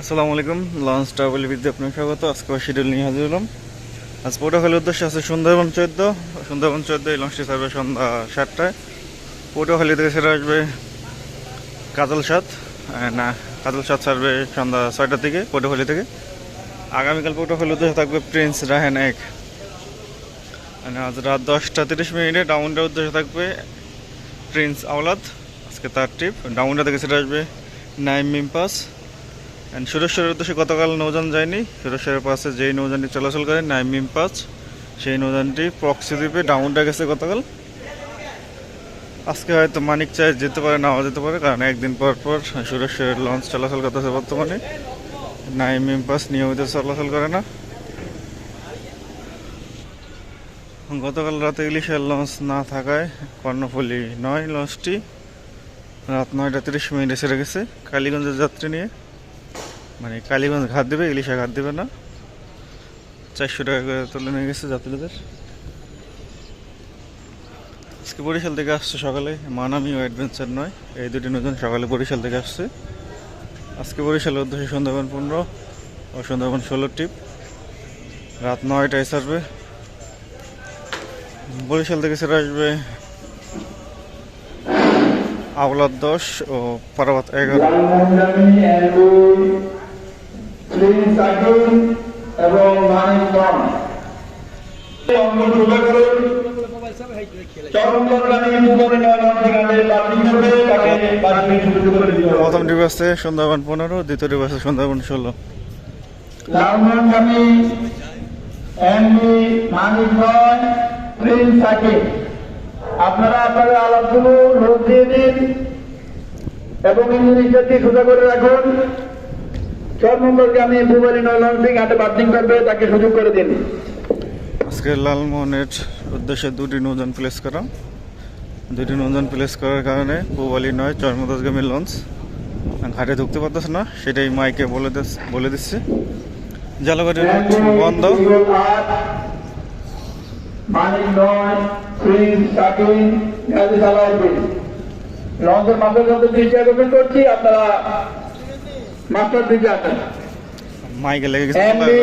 আসসালামু আলাইকুম launch travel বিদ্যা আপনার স্বাগত। আজকে শিডিউল নিয়ে হাজির হলাম। আজ পটুয়াখালীর উদ্দেশ্যে আছে সুন্দরবন চোদ্দ। সুন্দরবন চোদ্দ এই লঞ্চটি ছাড়বে সন্ধ্যা সাতটায় পটুয়াখালী থেকে সেটা আসবে কাজল সাত। না, কাজল সাত ছাড়বে সন্ধ্যা ছয়টার থেকে, পটুয়াখালী থেকে। আগামীকাল পটুয়াখালীর উদ্দেশ্যে থাকবে প্রিন্স রাহেন এক। আর আজ রাত দশটা তিরিশ মিনিটে ডাউনটার উদ্দেশ্যে থাকবে প্রিন্স আওলাদ আজকে তার ট্রিপ ডাউনটা থেকে সেটা আসবে নাইম মিমপাস সুরেশ্বরের উদ্দেশ্যে গতকাল নৌযান যায়নি। সুরেশ্বরের পাশে যেই নৌযানটি চলাচল করে নাইম মিমপাস সেই নৌযানটি প্রক্সি দ্বীপে ডাউনটা গেছে গতকাল। আজকে হয়তো মানিক চাই যেতে পারে, নাও যেতে পারে, কারণ একদিন পর পর সুরেশ্বরের লঞ্চ চলাচল করতেছে বর্তমানে। নাইম মিমপাস নিয়মিত চলাচল করে না। গতকাল রাতে ইলিশের লঞ্চ না থাকায় কর্ণফুলি নয় লঞ্চটি রাত নয়টা তিরিশ মিনিটে ছেড়ে গেছে। কালীগঞ্জের যাত্রী নিয়ে। মানে কালীগঞ্জ ঘাট দেবে ইলিশা ঘাট দেবে না। চারশো টাকা করে তুলে নিয়ে গেছে যাত্রীদের। আজকে বরিশাল থেকে আসছে সকালে, মানামি ও অ্যাডভেঞ্চার নয়, এই দুটি নতুন সকালে বরিশাল থেকে আসছে। আজকে বরিশালের উদ্দেশ্যে সুন্দরবন পনেরো ও সুন্দরবন ষোলো ট্রিপ। রাত নয়টায় ছাড়বে। বরিশাল থেকে সেটা আসবে আওলাদ দশ ও পারাবাত এগারো। প্রিন্স এবং প্রথম ডিপ আছে সুন্দরবন পনেরো দ্বিতীয় ডিপ আছে সুন্দরবন ষোলো। প্রিন্স আকিম আপনারা আপনাদের আলাপগুলো লোক দিয়ে দিন এবং দিয়ে সোজা করে রাখুন। ফুবারি নয়নগঞ্জ ঘাটে পার্কিং করবে তাকে সুযোগ করে দিন। আজকে লালমোহনের উদ্দেশ্যে দুটি নৌযান প্লেস করা। দুটি নৌযান প্লেস করার কারণে পূবালি নয় চর্মদাসগামী লঞ্চ। ঘাটে ঢুকতে পারতেছে না সেটাই মাইকে বলে বলে দিচ্ছে। জালগাড়ির রুট বন্ধ। লঞ্চের আকর্ষণ করছি আপনারা মাস্টার দিকে আসেন। মাইকে লেগে গেছে এমবি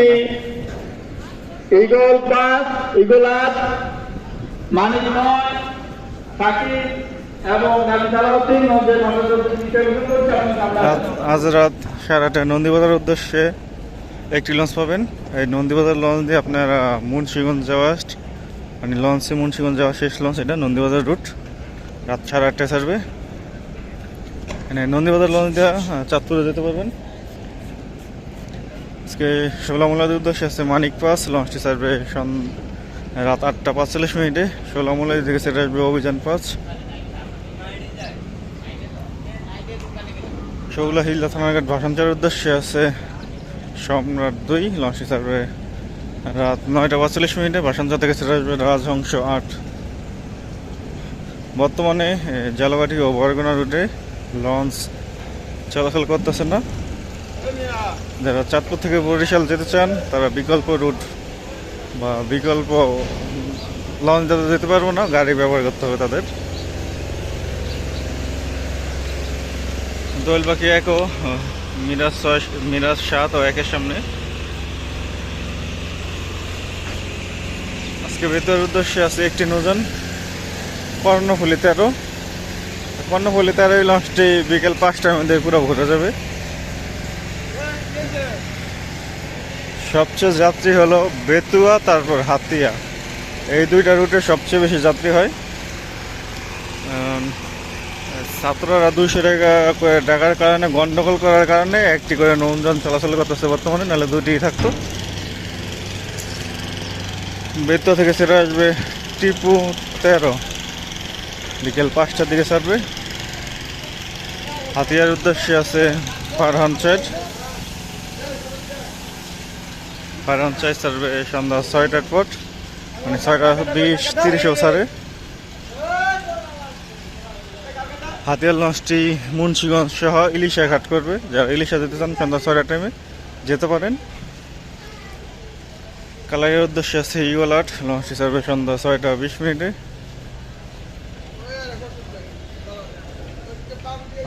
ইগল পাঁচ ইগল আট মানিক নয় আজ রাত সাড়ে আটটায় নন্দীবাজার উদ্দেশ্যে একটি লঞ্চ পাবেন। এই নন্দীবাজার লঞ্চ দিয়ে আপনারা মুন্সিগঞ্জ যাওয়া মানে লঞ্চে মুন্সিগঞ্জ যাওয়া শেষ লঞ্চ এটা নন্দীবাজার রুট। রাত সাড়ে আটটায় ছাড়বে। মানে নন্দীবাজার লঞ্চ দিয়ে চাঁদপুরে যেতে পারবেন। আজকে ষোলামূলাদের উদ্দেশ্যে আছে মানিক পাস লঞ্চটি ছাড়বে রাত আটটা পাঁচচল্লিশ মিনিটে। ষোলামূলায় দিকে সেটা আসবে অভিযান পাঁচ শৌলা হিলদা থানাঘাট ভাষাঞ্চারের উদ্দেশ্যে আছে সম্রাট দুই লঞ্চটি ছাড়বে রাত নয়টা পাঁচচল্লিশ মিনিটে। ভাষাঞ্চা থেকে ছেড়ে আসবে রাজহংস আট। বর্তমানে জালগাঠি ও বরগুনা রুটে লঞ্চ চলাচল করতেছে না? যারা চাঁদপুর থেকে বরিশাল যেতে চান, তারা বিকল্প রুট বা বিকল্প লঞ্চ যাতে যেতে পারব না, গাড়ি ব্যবহার করতে হবে তাদের। দোয়েল পাখি একও মিরাজ ছয়, মিরাজ সাত ও একের সামনে। আজকে ভেতরের উদ্দেশ্যে আছে একটি নৌযান, কর্ণফুলি তেরো। কর্ণফুলি তেরো এই লঞ্চটি বিকেল পাঁচটার মধ্যে পুরো ঘুরে যাবে। সবচেয়ে যাত্রী হলো বেতুয়া, তারপর হাতিয়া। এই দুইটা রুটে সবচেয়ে বেশি যাত্রী হয়। ছাত্ররা দুইশো টাকা করে টাকার কারণে, গন্ডগোল করার কারণে একটি করে নৌযান চলাচল করতেছে বর্তমানে, নাহলে দুইটিই থাকতো। বেতুয়া থেকে সেটা আসবে টিপু তেরো। বিকেল পাঁচটার দিকে ছাড়বে। হাতিয়ার উদ্দেশ্যে আছে ফারহান চাইড ফারহান চাইড সার্ভে সন্ধ্যা ছয়টার পর মানে ছয়টা বিশ তিরিশেও ছাড়ে হাতিয়ার লঞ্চটি মুন্সিগঞ্জ সহ ইলিশা ঘাট করবে। যারা ইলিশা যেতে চান সন্ধ্যা ছয়টার টাইমে যেতে পারেন। কালাইয়ের উদ্দেশ্যে আছে ইউএল আট। লঞ্চটি সার্ভে সন্ধ্যা ছয়টা বিশ মিনিটে।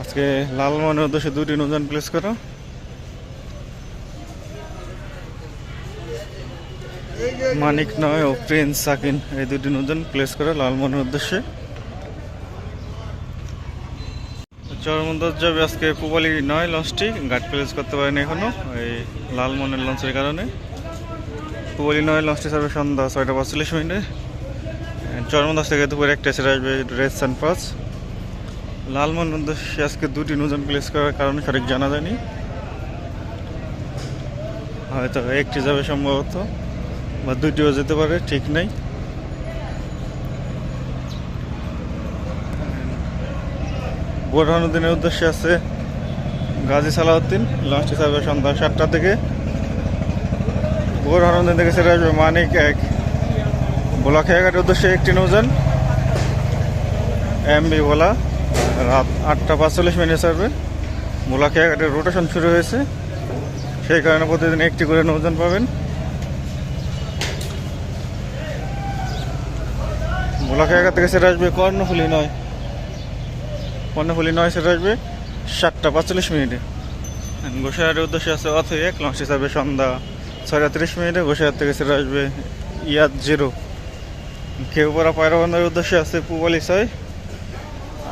আজকে লালমোহনের উদ্দেশ্যে দুটি নজন প্লেস করো। মানিক নয় ও প্রিন্স সাকিন, এই দুটি নজন প্লেস করো লালমোহনের উদ্দেশ্যে। চরমন্দর যাবে আজকে পুবালি নয় লঞ্চটি গার্ড প্লেস করতে পারেনি এখনও এই লাল মনের লঞ্চের কারণে। পুবালি নয় লঞ্চটি ছাড়বে সন্ধ্যা ছয়টা পঁয়তাল্লিশ মিনিটে। চরমদাস থেকে দুপুরে একটা ছেড়ে আসবে রেড ফার্স্ট পাস লালমোহন উদ্দেশ্যে আজকে দুটি নতুন প্লেস করার কারণে সঠিক জানা যায়নি। হয়তো একটি যাবে সম্ভবত, বা দুটিও যেতে পারে, ঠিক নেই। বোরহানুদ্দিনের উদ্দেশ্যে আছে গাজী সালাউদ্দিন। লঞ্চটি ছাড়বে সন্ধ্যা সাতটা থেকে। বোরহানুদ্দিন থেকে সেটা আসবে মানিক এক। বোলাখিয়াঘাটের উদ্দেশ্যে একটি নৌযান। এমবি ভোলা। রাত আটটা পাঁচচল্লিশ মিনিটে ছাড়বে। বোলাখিয়াঘাটের রোটেশন শুরু হয়েছে। সেই কারণে প্রতিদিন একটি করে নৌযান পাবেন। বোলাখিয়াঘাট থেকে সেটা আসবে কর্ণফুলি নয়। কর্ণফুলি নয়, সেটা আসবে সাতটা পাঁচচল্লিশ মিনিটে। গোসাইহাটের উদ্দেশ্যে আছে অথ এক, লঞ্চ হিসাবে সন্ধ্যা ছয়টা তিরিশ মিনিটে। গোসাইহাট থেকে সেটা আসবে ইয়াদ জিরো। কেউপাড়া পায়রাবন্ধার উদ্দেশ্যে আছে পুবালি ছয়।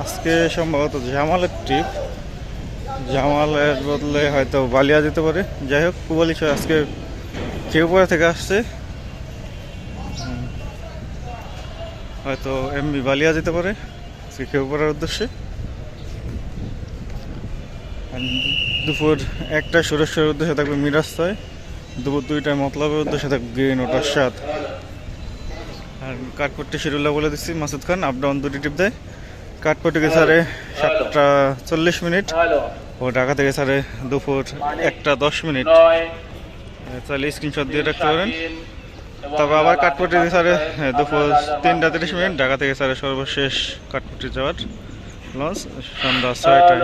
আজকে সম্ভবত জামালের ট্রিপ জামালের বদলে হয়তো বালিয়া যেতে পারে। যাই হোক ছয় আজকে কেউপাড়া থেকে আসছে। হয়তো এমবি বালিয়া যেতে পারে। আজকে কেউপাড়ার উদ্দেশ্যে। দুপুর একটা সুরেশ্বরের উদ্দেশ্যে থাকবে মিরাস্তায় দুপুর দুইটায় মতলবের উদ্দেশ্যে থাকবে গ্রিন ওটার স্বাদ। আর কাঠপট্টি শিডিউলটা বলে দিচ্ছি, মাসুদ খান আপ ডাউন দুটি টিপ দেয়। কাঠপট্টি থেকে সাড়ে সাতটা চল্লিশ মিনিট। ও ঢাকা থেকে সাড়ে দুপুর একটা দশ মিনিট। তাহলে স্ক্রিনশট দিয়ে রাখতে পারেন। তবে আবার থেকে সাড়ে হ্যাঁ, দুপুর তিনটা তিরিশ মিনিট ঢাকা থেকে সাড়ে সর্বশেষ কাঠপট্টি যাওয়ার লঞ্চ সন্ধ্যা ছয়টায়।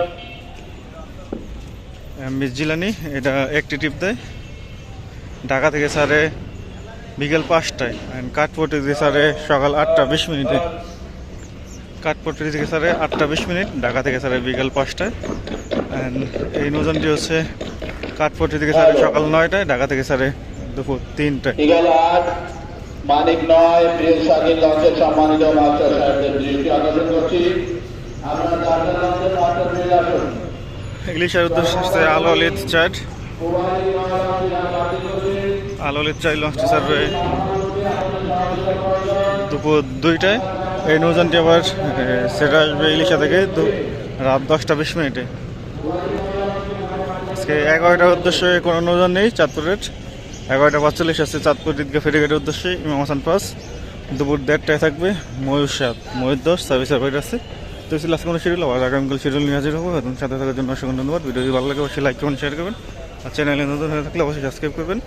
মিস জিলানি এটা একটি টিপ দেয়। ঢাকা থেকে সাড়ে বিকেল পাঁচটায় অ্যান্ড থেকে সাড়ে সকাল আটটা বিশ মিনিটে। কাঠপট্টি থেকে সাড়ে আটটা বিশ মিনিট ঢাকা থেকে স্যারে বিকেল পাঁচটায়। অ্যান্ড এই নৌজানটি হচ্ছে কাঠপট্টি থেকে সাড়ে সকাল নয়টায় ঢাকা থেকে স্যারে দুপুর তিনটায়। মানিক নয় প্রিয় লঞ্চের সম্মানিত মাস্টার সাহেবদের দৃষ্টি আকর্ষণ করছি। লঞ্চের মাস্টার আসুন। ইংলিশের উদ্দেশ্য হচ্ছে আলো লিথ চার্ট। আলো চাই লঞ্চটি সার্ভে দুপুর দুইটায়। এই নৌজানটি আবার সেটা আসবে ইলিশা থেকে, তো রাত দশটা বিশ মিনিটে। আজকে এগারোটার উদ্দেশ্যে কোনো নৌজান নেই চাঁদপুরের। এগারোটা পাঁচচল্লিশ আছে চাঁদপুর ঈদগাহ ফেরিঘাটের উদ্দেশ্যে, ইমাম হাসান পাস। দুপুর দেড়টায় থাকবে ময়ূর সাত ময়ূর দশ সার্ভিস সার্ভাইট আছে। তো ছিল আজকে কোনো শিডিউল, আবার আগামীকাল শিডিউল নিয়ে হাজির হব। এবং সাথে থাকার জন্য অসংখ্য ধন্যবাদ। ভিডিও যদি ভালো লাগে অবশ্যই লাইক করবেন শেয়ার করবেন। আর চ্যানেলে নতুন হয়ে থাকলে অবশ্যই সাবস্ক্রাইব করবেন।